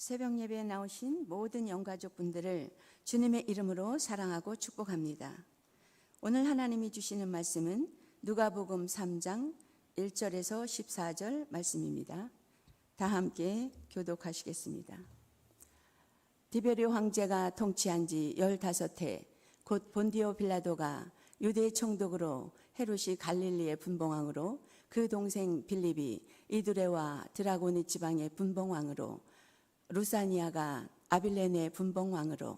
새벽 예배에 나오신 모든 영가족 분들을 주님의 이름으로 사랑하고 축복합니다. 오늘 하나님이 주시는 말씀은 누가복음 3장 1절에서 14절 말씀입니다. 다 함께 교독하시겠습니다. 디베리오 황제가 통치한 지 15해 곧 본디오 빌라도가 유대 총독으로 헤롯이 갈릴리의 분봉왕으로 그 동생 빌립이 이두레와 드라고니 지방의 분봉왕으로 루사니아가 아빌레네 분봉왕으로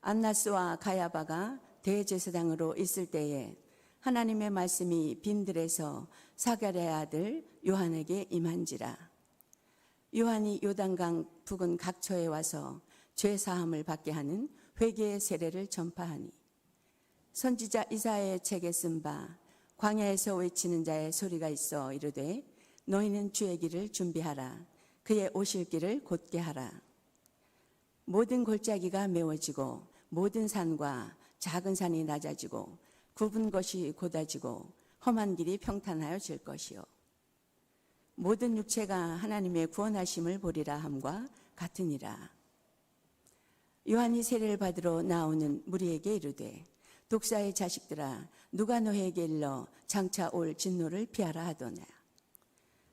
안나스와 가야바가 대제사장으로 있을 때에 하나님의 말씀이 빈들에서 사가랴의 아들 요한에게 임한지라. 요한이 요단강 북은 각처에 와서 죄 사함을 받게 하는 회개의 세례를 전파하니 선지자 이사야의 책에 쓴 바 광야에서 외치는 자의 소리가 있어 이르되 너희는 주의 길을 준비하라 그의 오실 길을 곧게 하라. 모든 골짜기가 메워지고 모든 산과 작은 산이 낮아지고 굽은 것이 곧아지고 험한 길이 평탄하여 질 것이요. 모든 육체가 하나님의 구원하심을 보리라 함과 같으니라. 요한이 세례를 받으러 나오는 무리에게 이르되 독사의 자식들아 누가 너에게 일러 장차 올 진노를 피하라 하더냐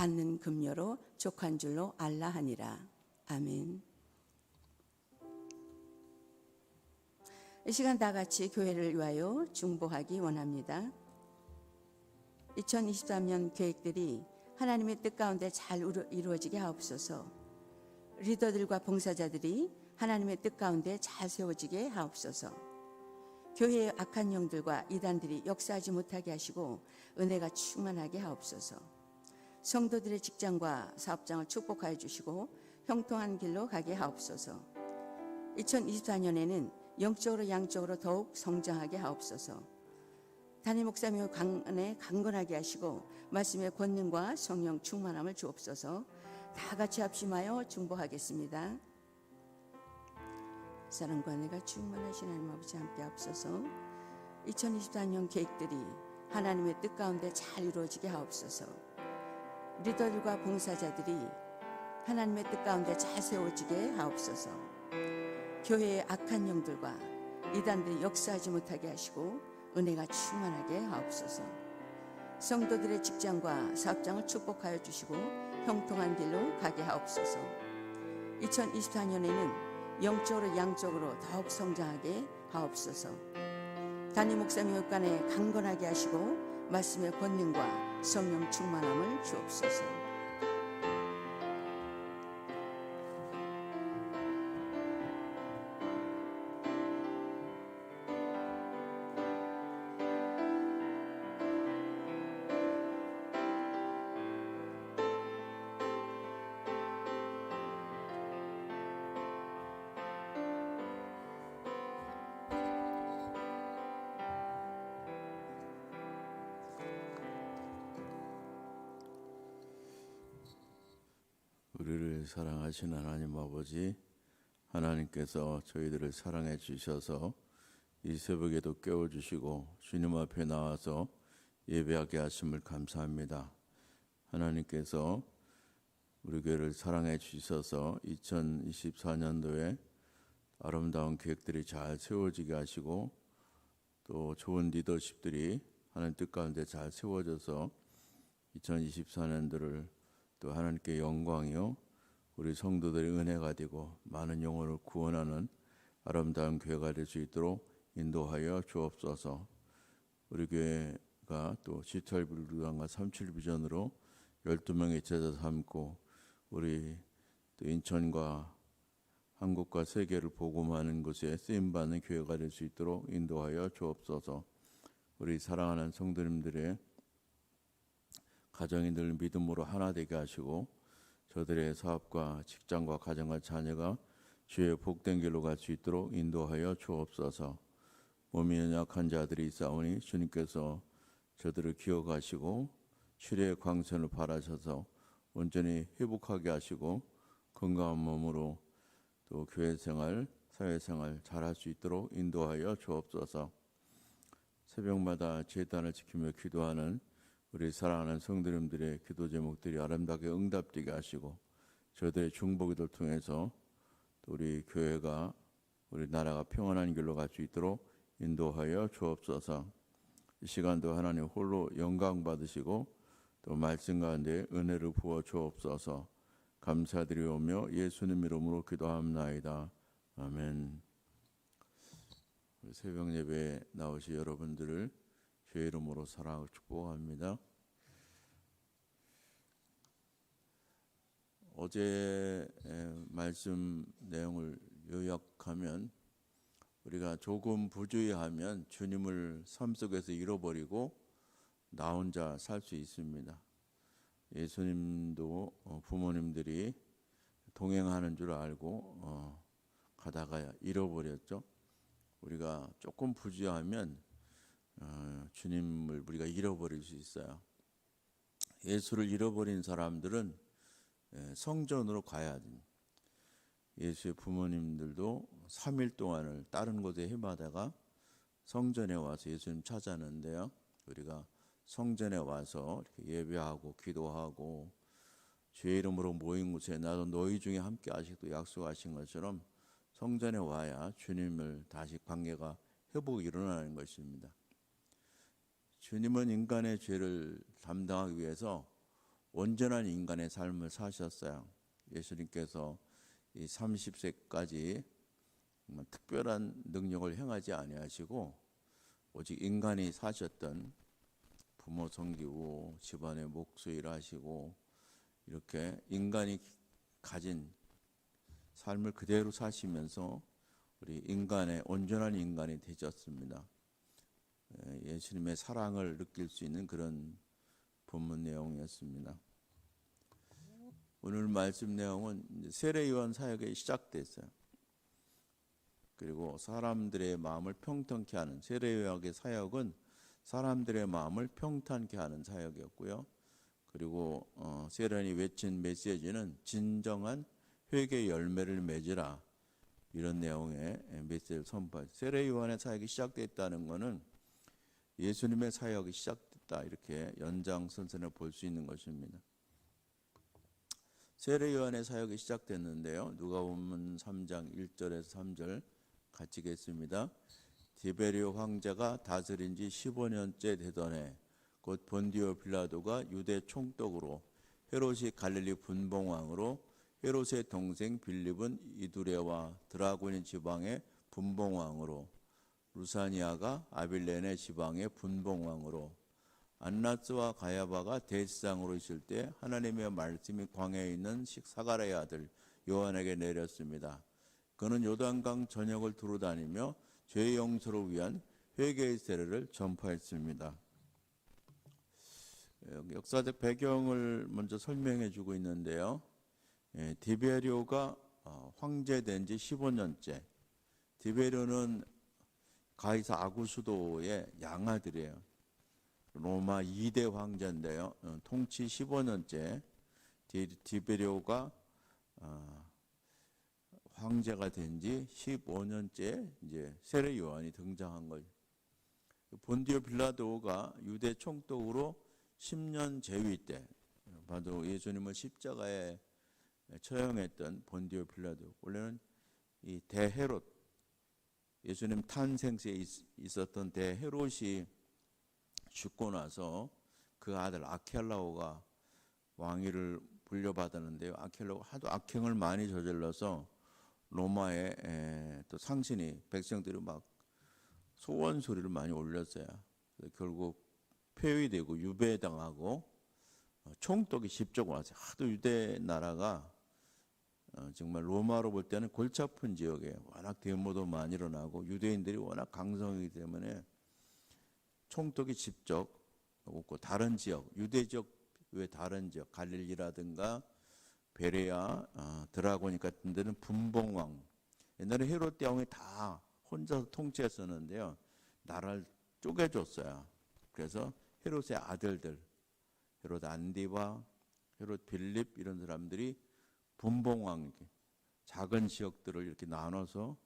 받는 금료로 족한 줄로 알라 하니라. 아멘. 이 시간 다 같이 교회를 위하여 중보하기 원합니다. 2023년 계획들이 하나님의 뜻 가운데 잘 이루어지게 하옵소서. 리더들과 봉사자들이 하나님의 뜻 가운데 잘 세워지게 하옵소서. 교회의 악한 영들과 이단들이 역사하지 못하게 하시고 은혜가 충만하게 하옵소서. 성도들의 직장과 사업장을 축복하여 주시고 형통한 길로 가게 하옵소서. 2024년에는 영적으로 양적으로 더욱 성장하게 하옵소서. 담임 목사님 강안에 강건하게 하시고 말씀의 권능과 성령 충만함을 주옵소서. 다 같이 합심하여 중보하겠습니다. 사랑과 내가 충만하신 하나님 아버지 함께 앞서서 2024년 계획들이 하나님의 뜻 가운데 잘 이루어지게 하옵소서. 리더들과 봉사자들이 하나님의 뜻 가운데 잘 세워지게 하옵소서. 교회의 악한 영들과 이단들이 역사하지 못하게 하시고 은혜가 충만하게 하옵소서. 성도들의 직장과 사업장을 축복하여 주시고 형통한 길로 가게 하옵소서. 2024년에는 영적으로 양적으로 더욱 성장하게 하옵소서. 담임 목사님 육간에 강건하게 하시고 말씀의 권능과 성령 충만함을 주옵소서. 사랑하신 하나님 아버지, 하나님께서 저희들을 사랑해 주셔서 이 새벽에도 깨워 주시고 주님 앞에 나와서 예배하게 하심을 감사합니다. 하나님께서 우리 교회를 사랑해 주셔서 2024년도에 아름다운 계획들이 잘 세워지게 하시고 또 좋은 리더십들이 하나님 뜻 가운데 잘 세워져서 2024년도를 또 하나님께 영광이요 우리 성도들의 은혜가 되고 많은 영혼을 구원하는 아름다운 교회가 될 수 있도록 인도하여 주옵소서. 우리 교회가 또 시철 불교단과 삼칠 비전으로 12명의 제자 삼고 우리 또 인천과 한국과 세계를 복음하는 곳에 쓰임 받는 교회가 될 수 있도록 인도하여 주옵소서. 우리 사랑하는 성도님들의 가정이 늘 믿음으로 하나 되게 하시고 저들의 사업과 직장과 가정과 자녀가 주의 복된 길로 갈 수 있도록 인도하여 주옵소서. 몸이 연약한 자들이 있사오니 주님께서 저들을 기억하시고 치료의 광선을 바라셔서 온전히 회복하게 하시고 건강한 몸으로 또 교회 생활, 사회 생활 잘할 수 있도록 인도하여 주옵소서. 새벽마다 제단을 지키며 기도하는 우리 사랑하는 성도님들의 기도 제목들이 아름답게 응답되게 하시고 저들의 중보기도를 통해서 또 우리 교회가 우리 나라가 평안한 길로 갈 수 있도록 인도하여 주옵소서. 이 시간도 하나님 홀로 영광 받으시고 또 말씀 가운데 은혜를 부어 주옵소서. 감사드리오며 예수님 이름으로 기도합나이다. 아멘. 새벽 예배에 나오신 여러분들을 주의 이름으로 사랑하고 축복합니다. 어제 말씀 내용을 요약하면 우리가 조금 부주의하면 주님을 삶 속에서 잃어버리고 나 혼자 살 수 있습니다. 예수님도 어, 부모님들이 동행하는 줄 알고 어, 가다가 잃어버렸죠. 우리가 조금 부주의하면 어, 주님을 우리가 잃어버릴 수 있어요. 예수를 잃어버린 사람들은 예, 성전으로 가야 됩니다. 예수의 부모님들도 3일 동안을 다른 곳에 헤매다가 성전에 와서 예수님 찾았는데요. 우리가 성전에 와서 예배하고 기도하고 주의 이름으로 모인 곳에 나도 너희 중에 함께 하시고 약속하신 것처럼 성전에 와야 주님을 다시 관계가 회복이 일어나는 것입니다. 주님은 인간의 죄를 담당하기 위해서 온전한 인간의 삶을 사셨어요. 예수님께서 이 30세까지 특별한 능력을 행하지 아니하시고 오직 인간이 사셨던 부모 섬기고 집안의 목수 일 하시고 이렇게 인간이 가진 삶을 그대로 사시면서 우리 인간의 온전한 인간이 되셨습니다. 예수님의 사랑을 느낄 수 있는 그런 본문 내용이었습니다. 오늘 말씀 내용은 세례 요한 사역에 시작됐어요. 그리고 사람들의 마음을 평탄케 하는 세례 요한의 사역은 사람들의 마음을 평탄케 하는 사역이었고요. 그리고 어, 세례이 외친 메시지는 진정한 회개 열매를 맺으라 이런 내용의 메시지를 선포. 세례 요한의 사역이 시작됐다는 것은 예수님의 사역이 시작됐다 이렇게 연장선상에 볼수 있는 것입니다. 세례 요한의 사역이 시작됐는데요. 누가복음 3장 1절에서 3절 같이 읽겠습니다. 디베리오 황제가 다스린 지 15년째 되던 해, 곧 본디오 빌라도가 유대 총독으로 헤롯이 갈릴리 분봉왕으로 헤롯의 동생 빌립은 이두레와 드라곤의 지방의 분봉왕으로 루사니아가 아빌레네 지방의 분봉왕으로 안나스와 가야바가 대지상으로 있을 때 하나님의 말씀이 광야에 있는 사가랴의 아들 요한에게 내렸습니다. 그는 요단강 전역을 두루 다니며 죄 용서를 위한 회개의 세례를 전파했습니다. 역사적 배경을 먼저 설명해 주고 있는데요. 예, 디베리오가 어, 황제된 지 15년째. 디베리오는 가이사 아구수도의 양아들이에요. 로마 2대 황제인데요. 어, 통치 15년째 디베리오가 어, 황제가 된 지 15년째 이제 세례 요한이 등장한 거죠. 본디오 빌라도가 유대 총독으로 10년 재위 때 바로 예수님을 십자가에 처형했던 본디오 빌라도 원래는 이 대헤롯 예수님 탄생시에 있었던 대헤롯이 죽고 나서 그 아들 아켈라오가 왕위를 불려받았는데요. 아킬로가 하도 악행을 많이 저질러서 로마의 에, 또 상신이 백성들이 막 소원 소리를 많이 올렸어요. 결국 폐위되고 유배당하고 어, 총독이 십적 왔어요. 하도 유대 나라가 어, 정말 로마로 볼 때는 골치 아픈 지역에 워낙 데모도 많이 일어나고 유대인들이 워낙 강성이기 때문에 총독이 직접 없고 다른 지역 유대 지역 외 다른 지역 갈릴리라든가 베레아, 어, 드라고니 같은 데는 분봉왕 옛날에 헤롯 왕이 다 혼자서 통치했었는데요 나라를 쪼개줬어요. 그래서 헤롯의 아들들 헤롯 안디바, 헤롯 빌립 이런 사람들이 분봉왕 이렇게 작은 지역들을 이렇게 나눠서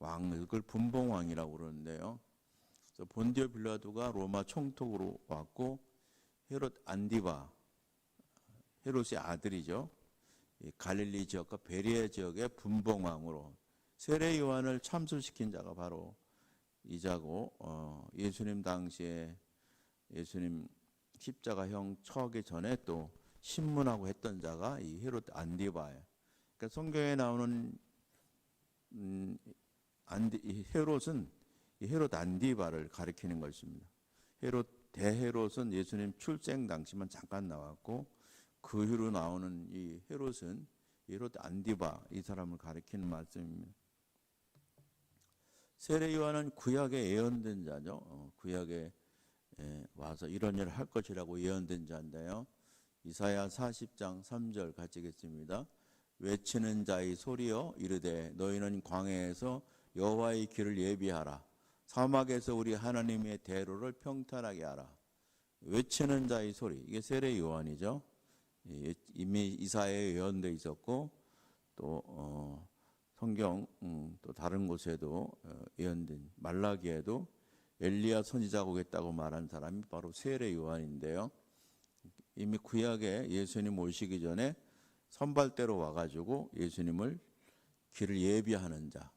왕 그걸 분봉왕이라고 그러는데요. 그래서 본디오 빌라도가 로마 총독으로 왔고 헤롯 안디바 헤롯의 아들이죠. 이 갈릴리 지역과 베리아 지역의 분봉왕으로 세례 요한을 참수시킨 자가 바로 이자고 어, 예수님 당시에 예수님 십자가형 처하기 전에 또 신문하고 했던 자가 이 헤롯 안디바예요. 그러니까 성경에 나오는 음, 안디, 이 헤롯은 이 헤롯 안디바를 가리키는 것입니다. 헤롯 대헤롯은 예수님 출생 당시만 잠깐 나왔고 그 후로 나오는 이 헤롯은 헤롯 안디바 이 사람을 가리키는 말씀입니다. 세례 요한은 구약에 예언된 자죠. 어, 구약에 예, 와서 이런 일을 할 것이라고 예언된 자인데요. 이사야 40장 3절 같이 읽겠습니다. 외치는 자의 소리여 이르되 너희는 광야에서 여호와의 길을 예비하라. 사막에서 우리 하나님의 대로를 평탄하게 하라. 외치는 자의 소리 이게 세례 요한이죠. 예, 이미 이사야에 예언돼 있었고 또 어, 성경 음, 또 다른 곳에도 어, 예언된 말라기에도 엘리야 선지자가 오겠다고 말한 사람이 바로 세례 요한인데요. 이미 구약에 예수님 오시기 전에 선발대로 와가지고 예수님을 길을 예비하는 자,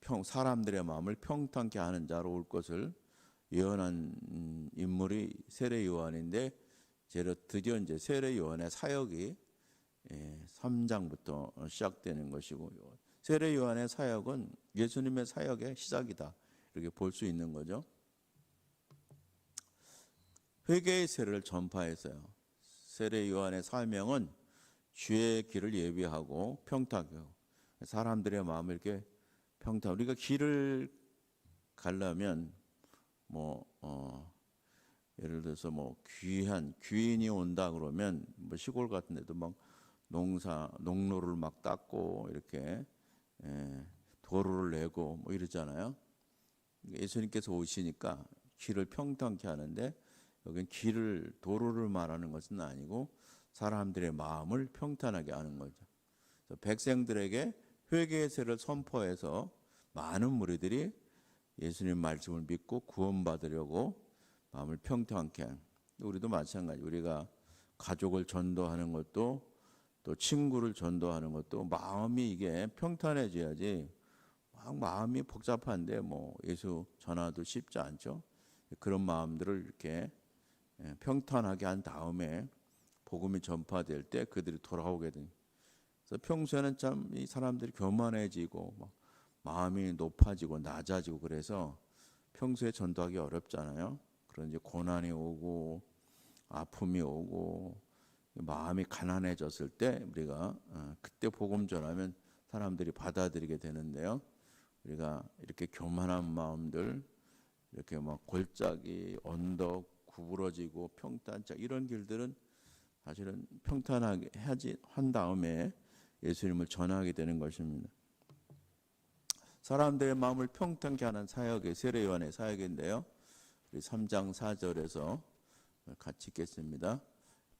평 사람들의 마음을 평탄케 하는 자로 올 것을 예언한 음, 인물이 세례 요한인데 제가 드디어 이제 세례 요한의 사역이 예, 3장부터 시작되는 것이고 세례 요한의 사역은 예수님의 사역의 시작이다 이렇게 볼 수 있는 거죠. 회개의 세례를 전파했어요. 세례 요한의 사명은 주의 길을 예비하고 평탁하고 사람들의 마음을 이렇게 평탁. 우리가 길을 가려면 뭐 어, 예를 들어서 뭐 귀한 귀인이 온다 그러면 뭐 시골 같은 데도 막 농사 농로를 막 닦고 이렇게 예, 도로를 내고 뭐 이러잖아요. 예수님께서 오시니까 길을 평탄케 하는데 여기는 길을 도로를 말하는 것은 아니고 사람들의 마음을 평탄하게 하는 거죠. 백성들에게 회개의 세를 선포해서 많은 무리들이 예수님 말씀을 믿고 구원받으려고 마음을 평탄케 하는. 우리도 마찬가지. 우리가 가족을 전도하는 것도 또 친구를 전도하는 것도 마음이 이게 평탄해져야지 막 마음이 복잡한데 뭐 예수 전화도 쉽지 않죠. 그런 마음들을 이렇게 예, 평탄하게 한 다음에 복음이 전파될 때 그들이 돌아오게 된. 그래서 평소에는 참 이 사람들이 교만해지고 막 마음이 높아지고 낮아지고 그래서 평소에 전도하기 어렵잖아요. 그런 이제 고난이 오고 아픔이 오고 마음이 가난해졌을 때 우리가 어, 그때 복음 전하면 사람들이 받아들이게 되는데요. 우리가 이렇게 교만한 마음들 이렇게 막 골짜기 언덕 구부러지고 평탄자 이런 길들은 사실은 평탄하게 하지 한 다음에 예수님을 전하게 되는 것입니다. 사람들의 마음을 평탄케 하는 사역이 세례 요한의 사역인데요. 우리 3장 4절에서 같이 읽겠습니다.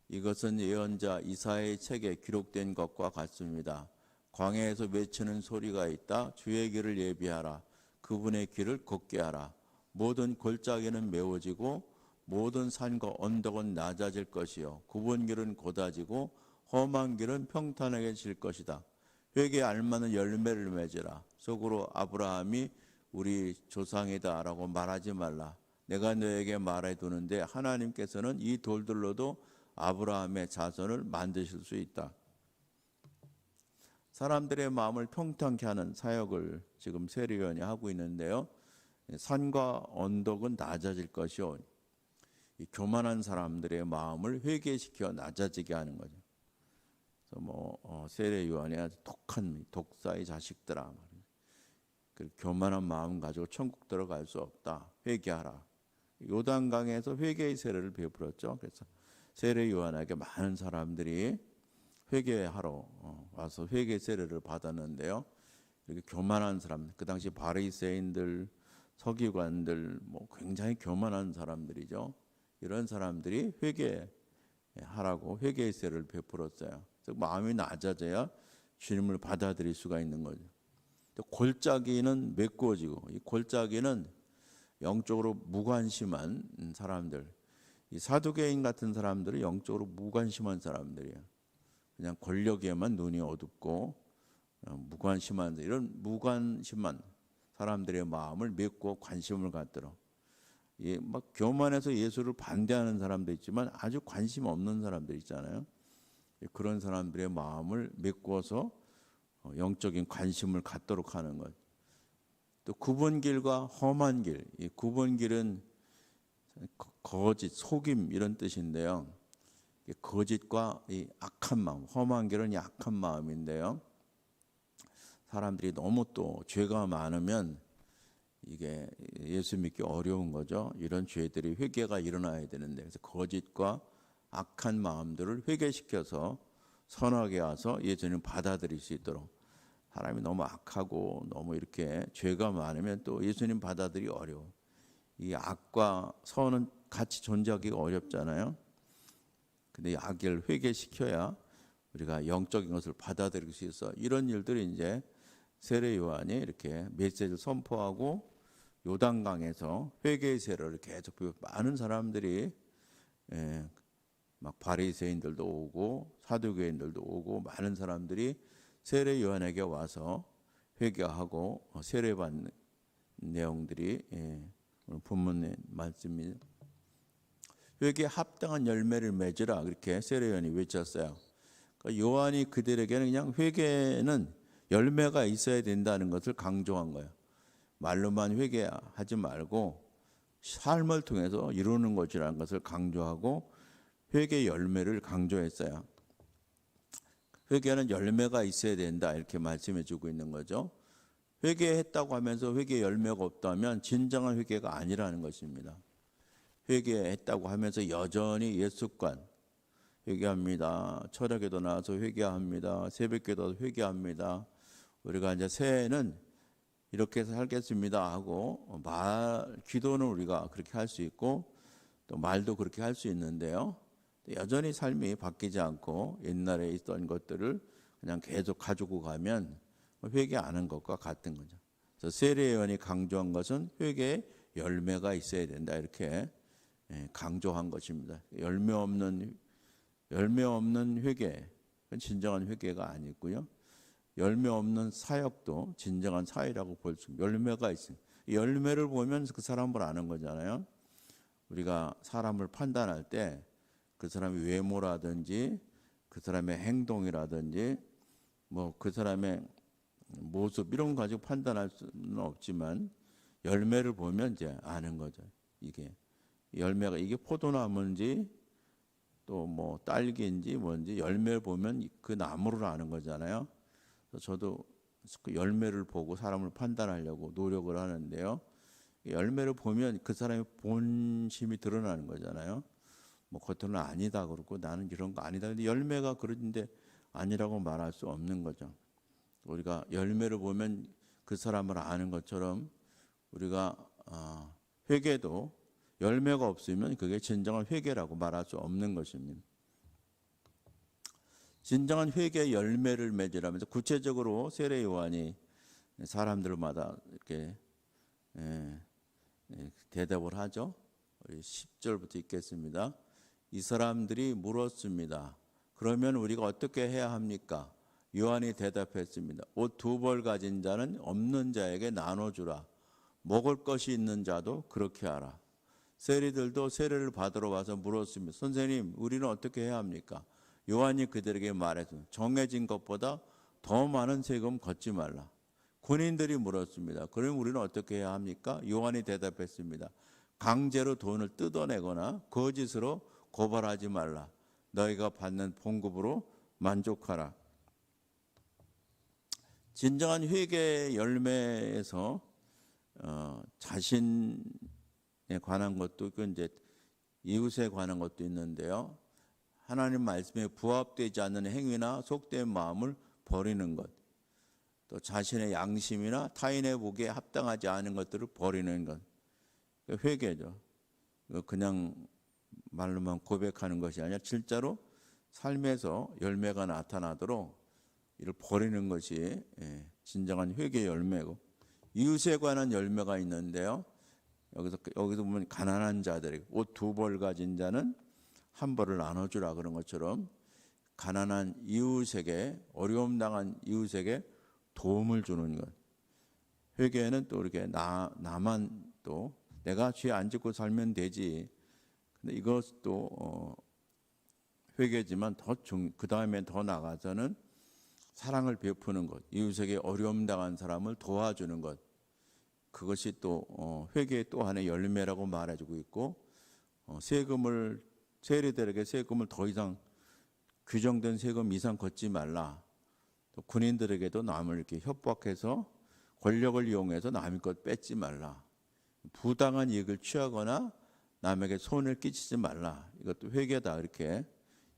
이것은 예언자 이사의 책에 기록된 것과 같습니다. 광야에서 외치는 소리가 있다. 주의 길을 예비하라. 그분의 길을 걷게 하라. 모든 골짜기는 메워지고 모든 산과 언덕은 낮아질 것이요 굽은 길은 곧아지고 험한 길은 평탄하게 질 것이다. 회개 알맞는 열매를 맺으라. 속으로 아브라함이 우리 조상이다라고 말하지 말라. 내가 너에게 말해 두는데 하나님께서는 이 돌들로도 아브라함의 자손을 만드실 수 있다. 사람들의 마음을 통통케 하는 사역을 지금 세례요한이 하고 있는데요. 산과 언덕은 낮아질 것이요. 이 교만한 사람들의 마음을 회개시켜 낮아지게 하는 거죠. 그래서 뭐 어, 세례 요한이 아주 독한 독사의 자식들아. 그 교만한 마음 가지고 천국 들어갈 수 없다. 회개하라. 요단강에서 회개의 세례를 베풀었죠. 그래서 세례 요한에게 많은 사람들이 회개하러 어, 와서 회개 세례를 받았는데요. 이렇게 교만한 사람, 그 당시 바리새인들, 서기관들, 뭐 굉장히 교만한 사람들이죠. 이런 사람들이 회개하라고 회개의 세례를 베풀었어요. 그래서 마음이 낮아져야 주님을 받아들일 수가 있는 거죠. 또 골짜기는 메꾸어지고 이 골짜기는 영적으로 무관심한 사람들, 이 사두개인 같은 사람들은 영적으로 무관심한 사람들이에요. 그냥 권력에만 눈이 어둡고 어, 무관심한 이런 무관심한 사람들의 마음을 믿고 관심을 갖도록 예, 막 교만해서 예수를 반대하는 사람도 있지만 아주 관심 없는 사람들 있잖아요. 예, 그런 사람들의 마음을 메꿔서 어, 영적인 관심을 갖도록 하는 것. 또 굽은 길과 험한 길, 이 굽은 길은 거- 거짓, 속임 이런 뜻인데요. 이 거짓과 이 악한 마음, 험한 길은 이 악한 마음인데요. 사람들이 너무 또 죄가 많으면 이게 예수 믿기 어려운 거죠. 이런 죄들이 회개가 일어나야 되는데 그래서 거짓과 악한 마음들을 회개시켜서 선하게 와서 예수님 받아들일 수 있도록 사람이 너무 악하고 너무 이렇게 죄가 많으면 또 예수님 받아들이 어려워. 이 악과 선은 같이 존재하기가 어렵잖아요. 근데 이 악을 회개시켜야 우리가 영적인 것을 받아들일 수 있어. 이런 일들이 이제 세례 요한이 이렇게 메시지를 선포하고 요단강에서 회개의 세례를 계속 많은 사람들이 예, 막 바리새인들도 오고 사두개인들도 오고 많은 사람들이 세례 요한에게 와서 회개하고 어, 세례받는 내용들이 예, 오늘 본문의 말씀입니다. 회개에 합당한 열매를 맺으라 그렇게 세례 요한이 외쳤어요. 그러니까 요한이 그들에게는 그냥 회개는 열매가 있어야 된다는 것을 강조한 거예요. 말로만 회개하지 말고 삶을 통해서 이루는 것이라는 것을 강조하고 회개 열매를 강조했어요. 회개는 열매가 있어야 된다 이렇게 말씀해 주고 있는 거죠. 회개했다고 하면서 회개 열매가 없다면 진정한 회개가 아니라는 것입니다. 회개했다고 하면서 여전히 옛습관 회개합니다. 철학에도 나와서 회개합니다. 새벽기도 회개합니다. 우리가 이제 새해는 이렇게 살겠습니다 하고 말 기도는 우리가 그렇게 할 수 있고 또 말도 그렇게 할 수 있는데요. 여전히 삶이 바뀌지 않고 옛날에 있던 것들을 그냥 계속 가지고 가면 회개 안 한 것과 같은 거죠. 그래서 세례요한이 강조한 것은 회개의 열매가 있어야 된다 이렇게 예, 강조한 것입니다. 열매 없는 열매 없는 회개 진정한 회개가 아니고요. 열매 없는 사역도 진정한 사회라고 볼수 열매가 있습니다. 이 열매를 보면 그 사람을 아는 거잖아요. 우리가 사람을 판단할 때 그 사람의 외모라든지 그 사람의 행동이라든지 뭐 그 사람의 모습 이런 거 가지고 판단할 수는 없지만 열매를 보면 이제 아는 거죠. 이게 열매가 이게 포도나무인지 또 뭐 딸기인지 뭔지 열매를 보면 그 나무를 아는 거잖아요. 저도 그 열매를 보고 사람을 판단하려고 노력을 하는데요. 열매를 보면 그 사람의 본심이 드러나는 거잖아요. 뭐 겉으로는 아니다 그러고 나는 이런 거 아니다. 근데 열매가 그런데 아니라고 말할 수 없는 거죠. 우리가 열매를 보면 그 사람을 아는 것처럼 우리가 아, 회개도 열매가 없으면 그게 진정한 회개라고 말할 수 없는 것입니다. 진정한 회개의 열매를 맺으라면서 구체적으로 세례 요한이 사람들마다 이렇게 예, 예, 대답을 하죠. 우리 10절부터 읽겠습니다. 이 사람들이 물었습니다. 그러면 우리가 어떻게 해야 합니까? 요한이 대답했습니다. 옷 두 벌 가진 자는 없는 자에게 나눠주라. 먹을 것이 있는 자도 그렇게 하라. 세리들도 세례를 받으러 와서 물었습니다. 선생님, 우리는 어떻게 해야 합니까? 요한이 그들에게 말했습니다. 정해진 것보다 더 많은 세금 걷지 말라. 군인들이 물었습니다. 그럼 우리는 어떻게 해야 합니까? 요한이 대답했습니다. 강제로 돈을 뜯어내거나 거짓으로 고발하지 말라. 너희가 받는 봉급으로 만족하라. 진정한 회개의 열매에서 어, 자신에 관한 것도 있고 이제 이웃에 관한 것도 있는데요. 하나님 말씀에 부합되지 않는 행위나 속된 마음을 버리는 것, 또 자신의 양심이나 타인의 보기에 합당하지 않은 것들을 버리는 것, 그 회개죠. 그냥 말로만 고백하는 것이 아니라 실제로 삶에서 열매가 나타나도록 이를 버리는 것이 예, 진정한 회개의 열매고 이웃에 관한 열매가 있는데요. 여기서 여기서 보면 가난한 자들에게 옷두 벌 가진 자는 한 벌을 나눠주라 그런 것처럼 가난한 이웃에게 어려움 당한 이웃에게 도움을 주는 것. 회개는 또 이렇게 나 나만 또 내가 죄 안 짓고 살면 되지. 근데 이것도 어, 회개지만 더그 다음에 더 나가서는 사랑을 베푸는 것, 이웃에게 어려움 당한 사람을 도와주는 것, 그것이 또 어, 회개의 또 하나의 열매라고 말해주고 있고 어, 세금을 세리들에게 세금을 더 이상 규정된 세금 이상 걷지 말라. 또 군인들에게도 남을 이렇게 협박해서 권력을 이용해서 남의 것 뺏지 말라. 부당한 이익을 취하거나 남에게 손을 끼치지 말라. 이것도 회개다 이렇게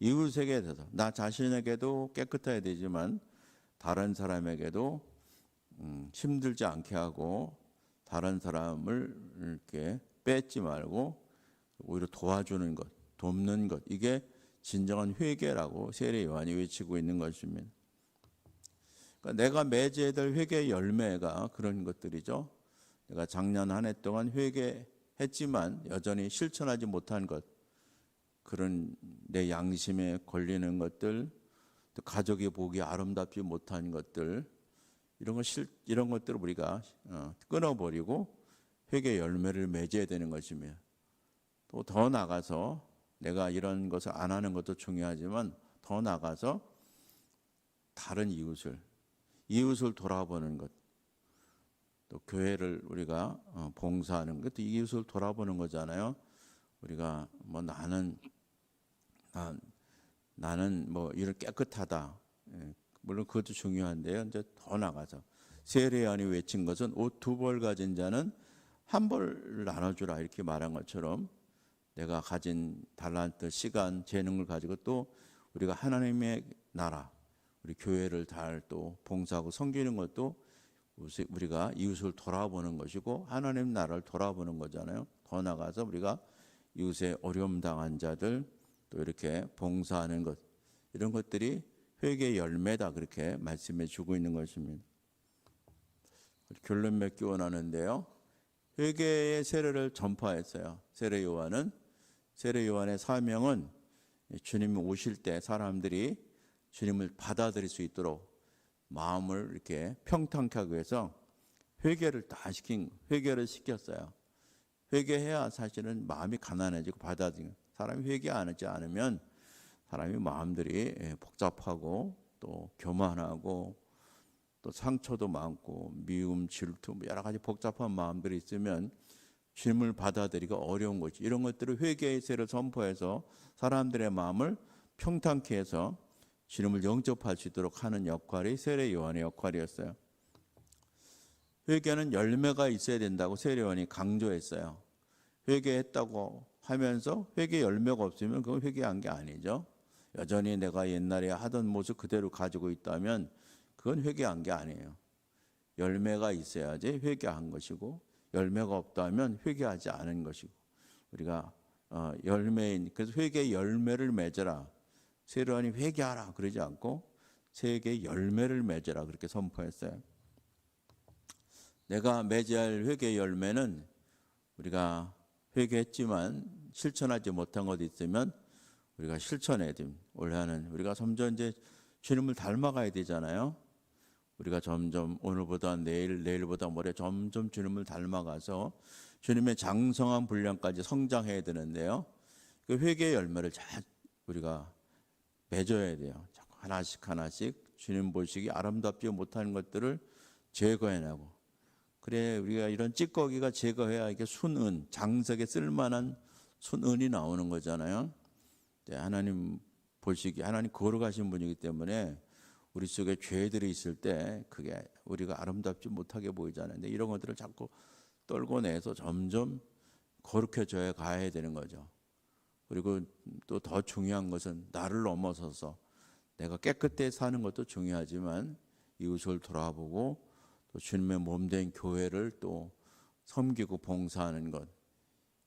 이웃에게 대해서 나 자신에게도 깨끗해야 되지만 다른 사람에게도 음, 힘들지 않게 하고 다른 사람을 이렇게 뺏지 말고 오히려 도와주는 것, 돕는 것 이게 진정한 회개라고 세례 요한이 외치고 있는 것입니다. 그러니까 내가 맺어야 될 회개의 열매가 그런 것들이죠. 내가 작년 한 해 동안 회개했지만 여전히 실천하지 못한 것, 그런 내 양심에 걸리는 것들, 또 가족이 보기 아름답지 못한 것들, 이런 것 실, 이런 것들을 우리가 어, 끊어버리고 회개 열매를 맺어야 되는 것이며 또더 나가서 내가 이런 것을 안 하는 것도 중요하지만 더 나가서 다른 이웃을 이웃을 돌아보는 것, 또 교회를 우리가 어, 봉사하는 것도 이웃을 돌아보는 거잖아요. 우리가 뭐 나는 나, 나는 뭐 이런 깨끗하다. 예, 물론 그것도 중요한데요. 이제 더 나가서 세례안이 외친 것은 옷 두 벌 가진 자는 한 벌 나눠주라 이렇게 말한 것처럼 내가 가진 달란트, 시간, 재능을 가지고 또 우리가 하나님의 나라, 우리 교회를 잘 또 봉사하고 섬기는 것도 우리가 이웃을 돌아보는 것이고 하나님 나라를 돌아보는 거잖아요. 더 나가서 우리가 이웃의 어려움 당한 자들 또 이렇게 봉사하는 것 이런 것들이 회개의 열매다 그렇게 말씀해 주고 있는 것입니다. 결론 맺기 원하는데요. 회개의 세례를 전파했어요. 세례 요한은 세례 요한의 사명은 주님이 오실 때 사람들이 주님을 받아들일 수 있도록 마음을 이렇게 평탄케 하기 위해서 회개를 다 시킨 회개를 시켰어요. 회개해야 사실은 마음이 가난해지고 받아들이는 사람이 회개하지 않으면 사람이 마음들이 예, 복잡하고 또 교만하고 또 상처도 많고 미움, 질투 뭐 여러 가지 복잡한 마음들이 있으면 주님을 받아들이기가 어려운 거지. 이런 것들을 회개의 세를 선포해서 사람들의 마음을 평탄케 해서 주님을 영접할 수 있도록 하는 역할이 세례 요한의 역할이었어요. 회개는 열매가 있어야 된다고 세례 요한이 강조했어요. 회개했다고 하면서 회개 열매가 없으면 그건 회개한 게 아니죠. 여전히 내가 옛날에 하던 모습 그대로 가지고 있다면 그건 회개한 게 아니에요. 열매가 있어야지 회개한 것이고 열매가 없다면 회개하지 않은 것이고 우리가 어, 열매인 그래서 회개 열매를 맺어라. 세례원이 회개하라 그러지 않고 세계 열매를 맺어라 그렇게 선포했어요. 내가 맺어야 할 회개 열매는 우리가 회개했지만 실천하지 못한 것 있으면 우리가 실천해야 됩니다. 올해는 우리가 점점 이제 주님을 닮아가야 되잖아요. 우리가 점점 오늘보다 내일, 내일보다 모레 점점 주님을 닮아가서 주님의 장성한 분량까지 성장해야 되는데요. 그 회개의 열매를 잘 우리가 맺어야 돼요. 자꾸 하나씩 하나씩 주님 보시기 아름답지 못하는 것들을 제거해내고 그래 우리가 이런 찌꺼기가 제거해야 이게 순은 장석에 쓸만한 순은이 나오는 거잖아요. 네, 하나님 보시기 하나님 거룩하신 분이기 때문에 우리 속에 죄들이 있을 때 그게 우리가 아름답지 못하게 보이잖아요. 근데 이런 것들을 자꾸 떨궈내서 점점 거룩해져야 가야 되는 거죠. 그리고 또 더 중요한 것은 나를 넘어서서 내가 깨끗하게 사는 것도 중요하지만 이웃을 돌아보고 또 주님의 몸된 교회를 또 섬기고 봉사하는 것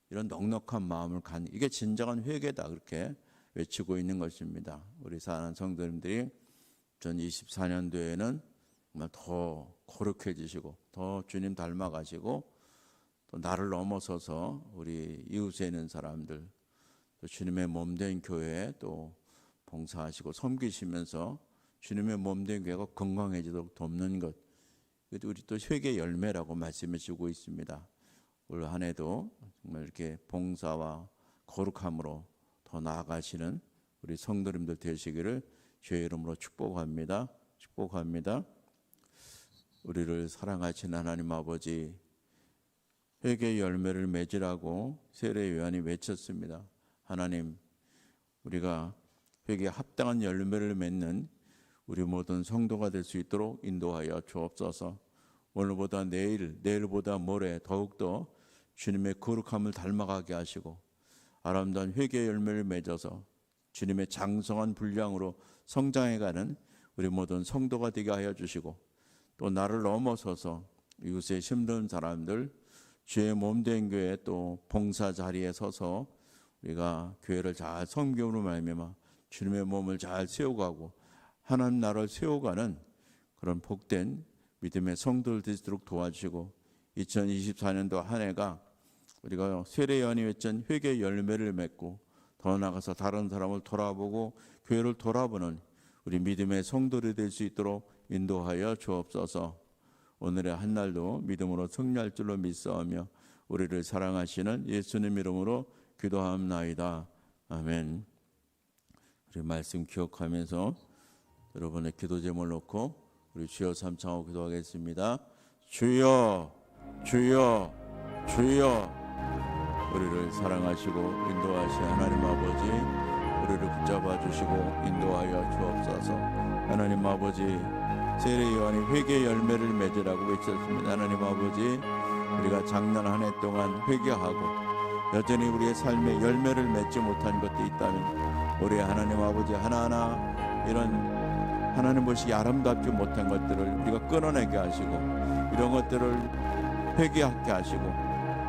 이런 넉넉한 마음을 갖는 이게 진정한 회개다 그렇게 외치고 있는 것입니다. 우리 사는 성도님들이 전 24년도에는 정말 더 거룩해지시고 더 주님 닮아가시고 또 나를 넘어서서 우리 이웃에 있는 사람들 또 주님의 몸된 교회에 또 봉사하시고 섬기시면서 주님의 몸된 교회가 건강해지도록 돕는 것 이것도 우리 또 회개 열매라고 말씀해 주고 있습니다. 올 한 해도 정말 이렇게 봉사와 거룩함으로 더 나아가시는 우리 성도님들 되시기를 주의 이름으로 축복합니다. 축복합니다. 우리를 사랑하시는 하나님 아버지 회개 열매를 맺으라고 세례 요한이 외쳤습니다. 하나님 우리가 회개에 합당한 열매를 맺는 우리 모든 성도가 될 수 있도록 인도하여 주옵소서. 오늘보다 내일, 내일보다 모레 더욱더 주님의 거룩함을 닮아가게 하시고 아름다운 회개 열매를 맺어서 주님의 장성한 분량으로 성장해가는 우리 모든 성도가 되게 하여 주시고 또 나를 넘어서서 이웃의 힘든 사람들 주의 몸된 교회 또 봉사 자리에 서서 우리가 교회를 잘 섬김으로 말미암아 주님의 몸을 잘 세워가고 하나님 나라를 세워가는 그런 복된 믿음의 성도들 되도록 도와주시고 2024년도 한 해가 우리가 세례 연이 외친 회개 열매를 맺고 더 나아가서 다른 사람을 돌아보고 교회를 돌아보는 우리 믿음의 성도들이 될 수 있도록 인도하여 주옵소서. 오늘의 한 날도 믿음으로 승리할 줄로 믿사오며 우리를 사랑하시는 예수님 이름으로 기도함나이다. 아멘. 우리 말씀 기억하면서 여러분의 기도 제목을 놓고 우리 주여 삼창하고 기도하겠습니다. 주여, 주여, 주여. 우리를 사랑하시고 인도하신 하나님 아버지, 우리를 붙잡아 주시고 인도하여 주옵소서. 하나님 아버지, 세례 요한이 회개 열매를 맺으라고 외쳤습니다. 하나님 아버지, 우리가 작년 한 해 동안 회개하고 여전히 우리의 삶에 열매를 맺지 못한 것도 있다면 우리 하나님 아버지 하나하나 이런 하나님 보시기 아름답지 못한 것들을 우리가 끊어내게 하시고 이런 것들을 회개하게 하시고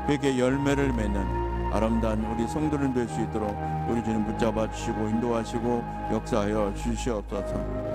회개 열매를 맺는 아름다운 우리 성도는 될수 있도록 우리 주님 붙잡아 주시고 인도하시고 역사하여 주시옵소서.